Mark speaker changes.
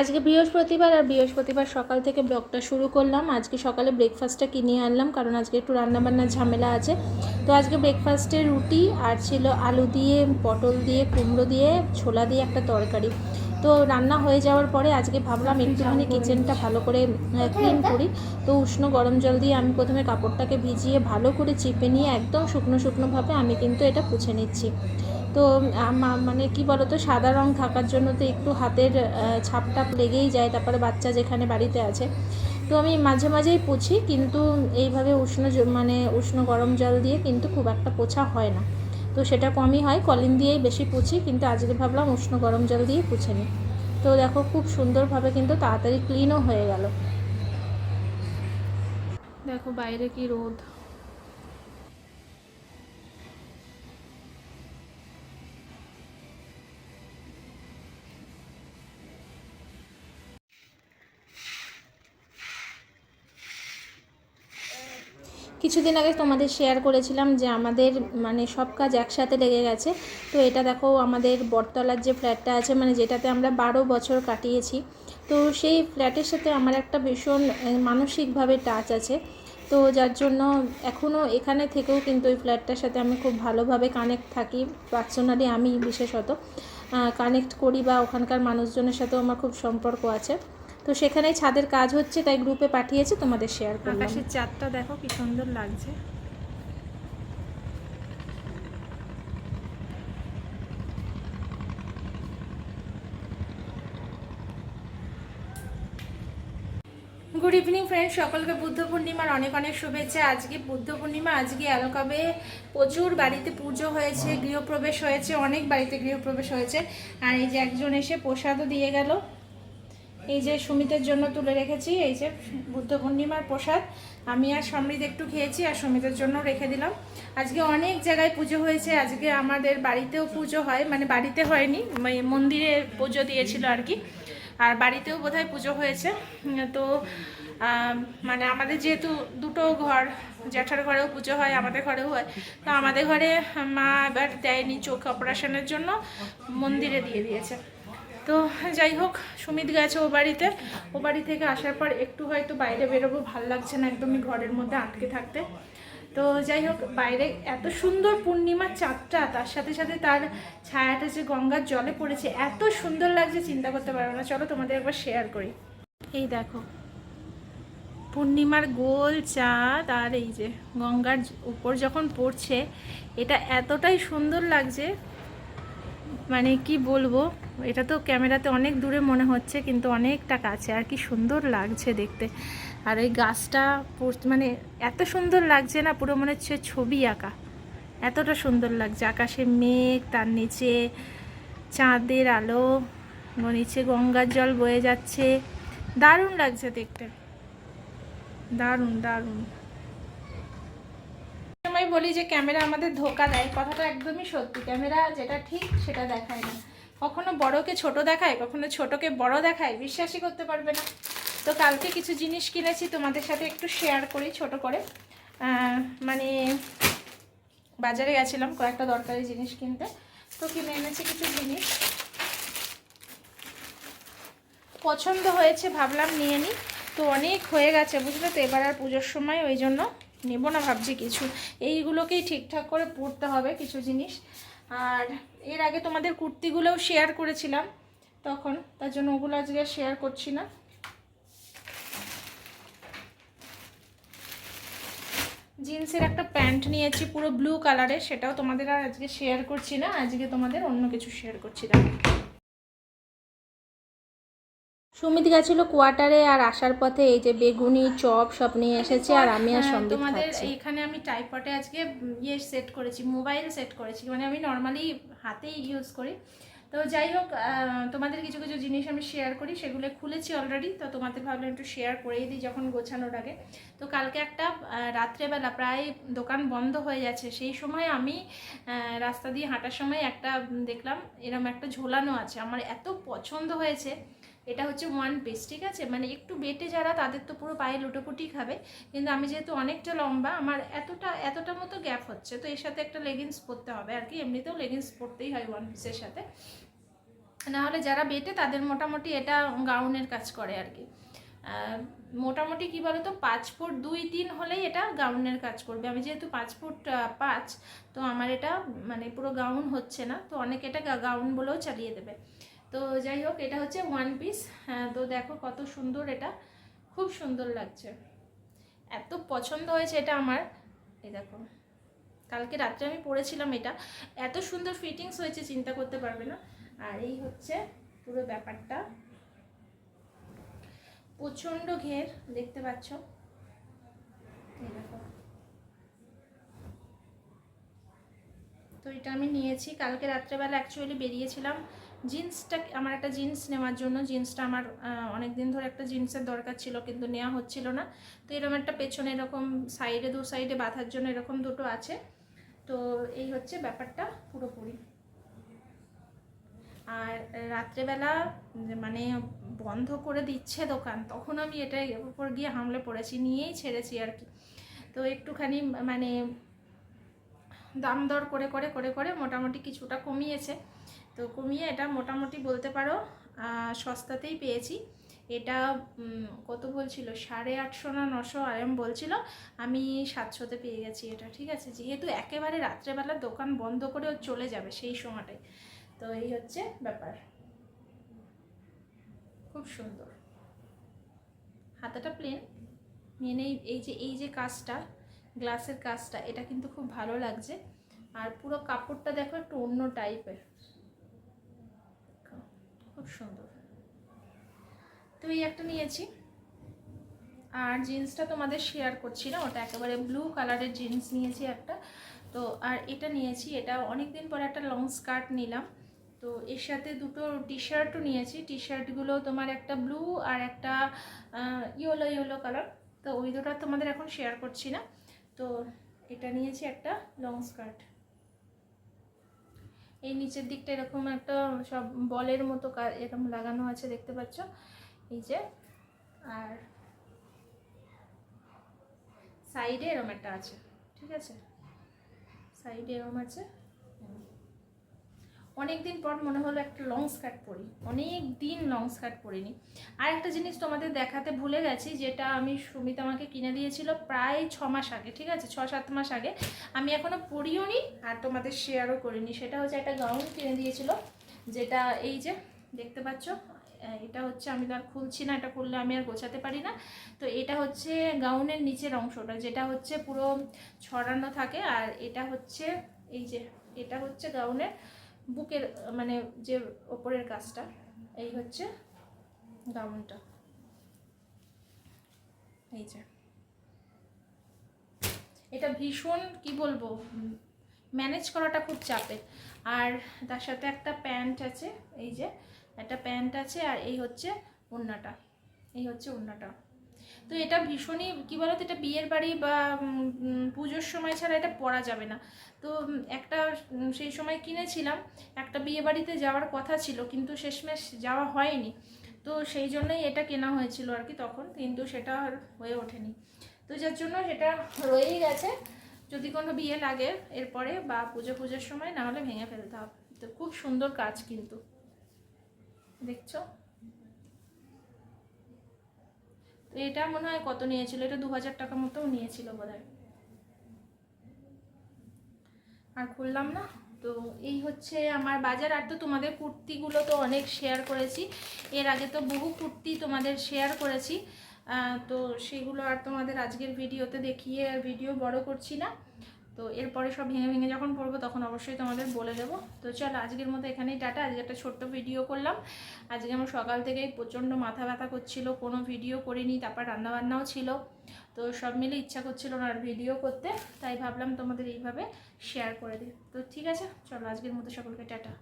Speaker 1: আজকে বৃহস্পতিবার আর বৃহস্পতিবার সকাল থেকে ব্লগটা শুরু করলাম। আজকে সকালে ব্রেকফাস্টটা কিনে আনলাম, কারণ আজকে একটু রান্নাবান্নার ঝামেলা আছে। তো আজকে ব্রেকফাস্টে রুটি আর ছিল আলু দিয়ে, পটল দিয়ে, কুমড়ো দিয়ে, ছোলা দিয়ে একটা তরকারি। তো রান্না হয়ে যাওয়ার পরে আজকে ভাবলাম একটুখানি কিচেনটা ভালো করে ক্লিন করি। তো উষ্ণ গরম জল দিয়ে আমি প্রথমে কাপড়টাকে ভিজিয়ে ভালো করে চিপে নিয়ে একদম শুকনো শুকনোভাবে আমি কিন্তু এটা পুছে নিচ্ছি। তো মানে কি বলতো, সাদা রং থাকার জন্য তো একটু হাতের ছাপটাপ লেগেই যায়, তারপরে বাচ্চা যেখানে বাড়িতে আছে। তো আমি মাঝে মাঝেই পুছি কিন্তু এইভাবে উষ্ণ মানে উষ্ণ গরম জল দিয়ে কিন্তু খুব একটা পোছা হয় না। তো সেটা কমই হয়, কলিন দিয়েই বেশি পুছি কিন্তু আজকে ভাবলাম উষ্ণ গরম জল দিয়ে পুছে নিই। তো দেখো, খুব সুন্দরভাবে কিন্তু তাড়াতাড়ি ক্লিনও হয়ে গেল। দেখো বাইরে কি রোদ। কিছুদিন আগে তোমাদের শেয়ার করেছিলাম যে আমাদের মানে সব কাজ একসাথে লেগে গেছে। তো এটা দেখো আমাদের বটতলার যে ফ্ল্যাটটা আছে মানে যেটাতে আমরা বারো বছর কাটিয়েছি। তো সেই ফ্ল্যাটের সাথে আমার একটা ভীষণ মানসিকভাবে টাচ আছে। তো যার জন্য এখনও এখানে থেকেও কিন্তু ওই ফ্ল্যাটটার সাথে আমি খুব ভালোভাবে কানেক্ট থাকি। পার্সোনালি আমি বিশেষত কানেক্ট করি বা ওখানকার মানুষজনের সাথেও আমার খুব সম্পর্ক আছে। তো সেখানে ছাদের কাজ হচ্ছে, তাই গ্রুপে পাঠিয়েছে, তোমাদের শেয়ার করলাম। আকাশের চাঁদটা দেখো কি সুন্দর লাগছে। গুড ইভিনিং ফ্রেন্ড সকলকে বুদ্ধ পূর্ণিমার অনেক অনেক শুভেচ্ছা। আজকে বুদ্ধ পূর্ণিমা, আজকে এলাকাবে প্রচুর বাড়িতে পুজো হয়েছে, গৃহপ্রবেশ হয়েছে, অনেক বাড়িতে গৃহপ্রবেশ হয়েছে। আর এই যে একজন এসে প্রসাদও দিয়ে গেল। এই যে সুমিতের জন্য তুলে রেখেছি, এই যে বুদ্ধ পূর্ণিমার প্রসাদ। আমি আর সমৃদ্ধ একটু খেয়েছি আর সুমিতের জন্য রেখে দিলাম। আজকে অনেক জায়গায় পুজো হয়েছে, আজকে আমাদের বাড়িতেও পুজো হয় মানে বাড়িতে হয়নি মানে মন্দিরে পুজো দিয়েছিল আর কি। আর বাড়িতেও বোধহয় পুজো হয়েছে। তো মানে আমাদের যেহেতু দুটো ঘর, জ্যাঠার ঘরেও পুজো হয়, আমাদের ঘরেও হয়, তো আমাদের ঘরে মা এবার দেয়নি চোখ অপারেশনের জন্য, মন্দিরে দিয়ে দিয়েছে। তো যাই হোক, সুমিত গেছে ও বাড়িতে। ও বাড়ি থেকে আসার পর একটু হয়তো বাইরে বেরোবো, ভালো লাগছে না একদমই ঘরের মধ্যে আটকে থাকতে। তো যাই হোক, বাইরে এত সুন্দর পূর্ণিমার চাঁদটা, তার সাথে সাথে তার ছায়াটা যে গঙ্গার জলে পড়েছে, এত সুন্দর লাগছে, চিন্তা করতে পারব না। চলো তোমাদের একবার শেয়ার করি। এই দেখো, পূর্ণিমার গোল চাঁদ আর এই যে গঙ্গার উপর যখন পড়ছে, এটা এতটাই সুন্দর লাগছে মানে কি বলব এটা তো ক্যামেরাতে অনেক দূরে মনে হচ্ছে, কিন্তু অনেকটা কাছে। আর কি সুন্দর লাগছে দেখতে। আর ওই গাছটা মানে এত সুন্দর লাগছে না, পুরো মনে হচ্ছে ছবি আঁকা। এতটা সুন্দর লাগছে। আকাশে মেঘ, তার নিচে চাঁদের আলো নিচে গঙ্গার জল বয়ে যাচ্ছে। দারুণ লাগছে দেখতে। দারুণ দারুণ। সময় বলি যে, ক্যামেরা আমাদের ধোকা দেয়। কথাটা একদমই সত্যি। ক্যামেরা যেটা ঠিক, সেটা দেখায় না। কখনো বড়কে ছোট দেখায়, কখনো ছোটকে বড় দেখায়, বিশ্বাসই করতে পারবে না। তো কালকে কিছু জিনিস কিনেছি, তোমাদের সাথে একটু শেয়ার করি ছোট করে। মানে বাজারে গেছিলাম কয়েকটা দরকারি জিনিস কিনতে, তো কিনে এনেছি কিছু জিনিস। পছন্দ হয়েছে ভাবলাম নিয়ে নিই তো অনেক হয়ে গেছে, বুঝলে তো? এবার আর পুজোর সময় ওই জন্য নেব না, ভাবছি কিছু। এইগুলোকেই ঠিকঠাক করে পড়তে হবে কিছু জিনিস। আর এর আগে তোমাদের কুর্তিগুলোও শেয়ার করেছিলাম, তখন, তার জন্য ওগুলো আজকে শেয়ার করছি না। জিন্সের একটা প্যান্ট নিয়েছি পুরো ব্লু কালারের সেটাও তোমাদের আর আজকে শেয়ার করছি না, আজকে তোমাদের অন্য কিছু শেয়ার করছি না সুমিত গেছিল কোয়ার্টারে আর আসার পথে এই যে বেগুনি চপ সব নিয়ে এসেছে আর আমি আর
Speaker 2: হ্যাঁ,
Speaker 1: সন্দীপ
Speaker 2: তোমাদের এখানে আমি টাইপটে আজকে ইয়ে সেট করেছি মোবাইল সেট করেছি মানে আমি নর্মালি হাতেই ইউজ করি। তো যাই হোক তোমাদের কিছু কিছু জিনিস আমি শেয়ার করি সেগুলো খুলেছি অলরেডি তো তোমাদের ভাবলাম একটু শেয়ার করেই দিই যখন গোছানোর আগে। তো কালকে একটা রাত্রেবেলা প্রায় দোকান বন্ধ হয়ে যাচ্ছে সেই সময় আমি রাস্তা দিয়ে হাঁটার সময় একটা দেখলাম এরম একটা ঝোলানো আছে আমার এত পছন্দ হয়েছে। এটা হচ্ছে ওয়ান পিস ঠিক আছে? মানে একটু বেটে যারা, তাদের তো পুরো পায়ে লুটোপুটি খাবে। কিন্তু আমি যেহেতু অনেকটা লম্বা, আমার এতটা এতটা মতো গ্যাপ হচ্ছে, তো এর সাথে একটা লেগিংস পরতে হবে আর কি। এমনিতেও লেগিংস পরতেই হয় ওয়ান পিসের সাথে।
Speaker 1: নাহলে যারা বেটে, তাদের মোটামুটি এটা গাউনের কাজ করে আর কি। মোটামুটি কি বলতো, পাঁচ ফুট দুই তিন হলেই এটা গাউনের কাজ করবে। আমি যেহেতু পাঁচ ফুট পাঁচ, তো আমার এটা মানে পুরো গাউন হচ্ছে না, তো অনেকে এটা গাউন বলেও চালিয়ে দেবে। তো যাই হোক, এটা হচ্ছে ওয়ান পিস হ্যাঁ তো দেখো কত সুন্দর এটা। খুব সুন্দর লাগছে। এত পছন্দ হয়েছে এটা আমার। এই দেখো, কালকে রাত্রে আমি পরেছিলাম এটা। এত সুন্দর ফিটিংস হয়েছে, চিন্তা করতে পারবে না। আর এই হচ্ছে পুরো ব্যাপারটা। প্রচণ্ড ঘের, দেখতে পাচ্ছ? তো এটা আমি নিয়েছি। কালকে রাত্রেবেলা অ্যাকচুয়ালি বেরিয়েছিলাম। জিন্সটা, আমার একটা জিন্স নেওয়ার জন্য, জিন্সটা আমার অনেক দিন ধরে একটা জিন্সের দরকার ছিল, কিন্তু নেওয়া হচ্ছিল না। তো এরকম একটা পেছনে এরকম সাইডে, দু সাইডে বাঁধার জন্য এরকম দুটো আছে। তো এই হচ্ছে ব্যাপারটা পুরোপুরি। আর রাত্রেবেলা মানে বন্ধ করে দিচ্ছে দোকান, তখন আমি এটার উপর গিয়ে হামলে পড়েছি, নিয়েই ছেড়েছি আর কি। তো একটুখানি মানে দাম দর করে করে করে করে মোটামুটি কিছুটা কমিয়েছে। তো কমিয়ে এটা মোটামুটি বলতে পারো সস্তাতেই পেয়েছি। এটা কত বলছিল? সাড়ে আটশো না নশো আয়াম বলছিল। আমি সাতশোতে পেয়ে গেছি এটা, ঠিক আছে? যেহেতু একেবারে রাত্রেবেলা দোকান বন্ধ করে ও চলে যাবে সেই সময়টায়। তো এই হচ্ছে ব্যাপার। খুব সুন্দর। হাতাটা প্লেন মেনে এই যে এই যে কাজটা গ্লাসের কাজটা, এটা কিন্তু খুব ভালো লাগছে। আর পুরো কাপড়টা দেখো একটু অন্য টাইপের খুব সুন্দর। তো এই একটা নিয়েছি। আর জিন্সটা তোমাদের শেয়ার করছি না, ওটা একেবারে ব্লু কালারের জিন্স নিয়েছি একটা। তো আর এটা নিয়েছি, এটা অনেক দিন পরে একটা লং স্কার্ট নিলাম। তো এর সাথে দুটো টি শার্টও নিয়েছি টি শার্টগুলো তোমার একটা ব্লু আর একটা ইয়েলো ইয়েলো কালার তো ওই দুটো তোমাদের এখন শেয়ার করছি না। তো এটা নিয়েছি একটা লং স্কার্ট এই নিচের দিকটা এরকম একটা সব বলের মতো এরকম লাগানো আছে, দেখতে পাচ্ছ? এই যে, আর সাইডে এরম একটা আছে, ঠিক আছে? সাইডে এরম আছে। অনেক দিন পর মনে হলো একটা লং স্কার্ট পরি। অনেক দিন লং স্কার্ট পরিনি। আর একটা জিনিস তোমাদের দেখাতে ভুলে গেছি, যেটা আমি সুমিত আমাকে কিনে দিয়েছিল প্রায় ছ মাস আগে, ঠিক আছে? ছ, সাত মাস আগে। আমি এখনও পরিও নি আর তোমাদের শেয়ারও করিনি। সেটা হচ্ছে একটা গাউন কিনে দিয়েছিল, যেটা এই যে, দেখতে পাচ্ছ? এটা হচ্ছে আমি তো আর খুলছি না, এটা খুললে আমি আর গোছাতে পারি না। তো এটা হচ্ছে গাউনের নিচের অংশটা, যেটা হচ্ছে পুরো ছড়ানো থাকে। আর এটা হচ্ছে, এই যে, এটা হচ্ছে গাউনের বুকের মানে যে ওপরের কাজটা, এই হচ্ছে গাউনটা। এই যে। এটা ভীষণ, কি বলব ম্যানেজ করাটা খুব চাপের। আর তার সাথে একটা প্যান্ট আছে, এই যে, একটা প্যান্ট আছে, আর এই হচ্ছে ওড়নাটা। এই হচ্ছে ওড়নাটা। তো এটা ভীষণই, কী বলতো, এটা বিয়ের বাড়ি বা পুজোর সময় ছাড়া এটা পরা যাবে না। তো একটা সেই সময় কিনেছিলাম, একটা বিয়ে বাড়িতে যাওয়ার কথা ছিল, কিন্তু শেষমেশ যাওয়া হয়নি। তো সেই জন্যই এটা কেনা হয়েছিল আর কি তখন, কিন্তু সেটা আর হয়ে ওঠেনি। তো যার জন্য সেটা রয়েই গেছে। যদি কোনো বিয়ে লাগে এরপরে বা পুজো পুজোর সময়, না হলে ভেঙে ফেলতে হবে। তো খুব সুন্দর কাজ কিন্তু। দেখছ তো এটা মনে হয় কত নিয়েছিল? এটা দু হাজার টাকা মতো নিয়েছিল বোধ আর খুললাম না? তো এই হচ্ছে আমার বাজার। আর তো তোমাদের কুর্তিগুলো তো অনেক শেয়ার করেছি। এর আগে তো বহু কুর্তি তোমাদের শেয়ার করেছি। তো সেগুলো আর তোমাদের আজকের ভিডিওতে দেখিয়ে ভিডিও বড় করছি না। তো এরপরে সব ভেঙে ভেঙে যখন পড়ব তখন অবশ্যই তোমাদের বলে দেবো। তো চলো, আজকের মতো এখানেই টাটা। আজকে একটা ছোট্ট ভিডিও করলাম। আজকে আমার সকাল থেকেই প্রচণ্ড মাথা ব্যথা করছিল, কোনো ভিডিও করিনি, তারপর রান্নাবান্নাও ছিল। তো সব মিলে ইচ্ছা করছিল না আর ভিডিও করতে, তাই ভাবলাম তোমাদের এইভাবে শেয়ার করে দিই। তো ঠিক আছে, চলো আজকের মতো সকলকে টাটা।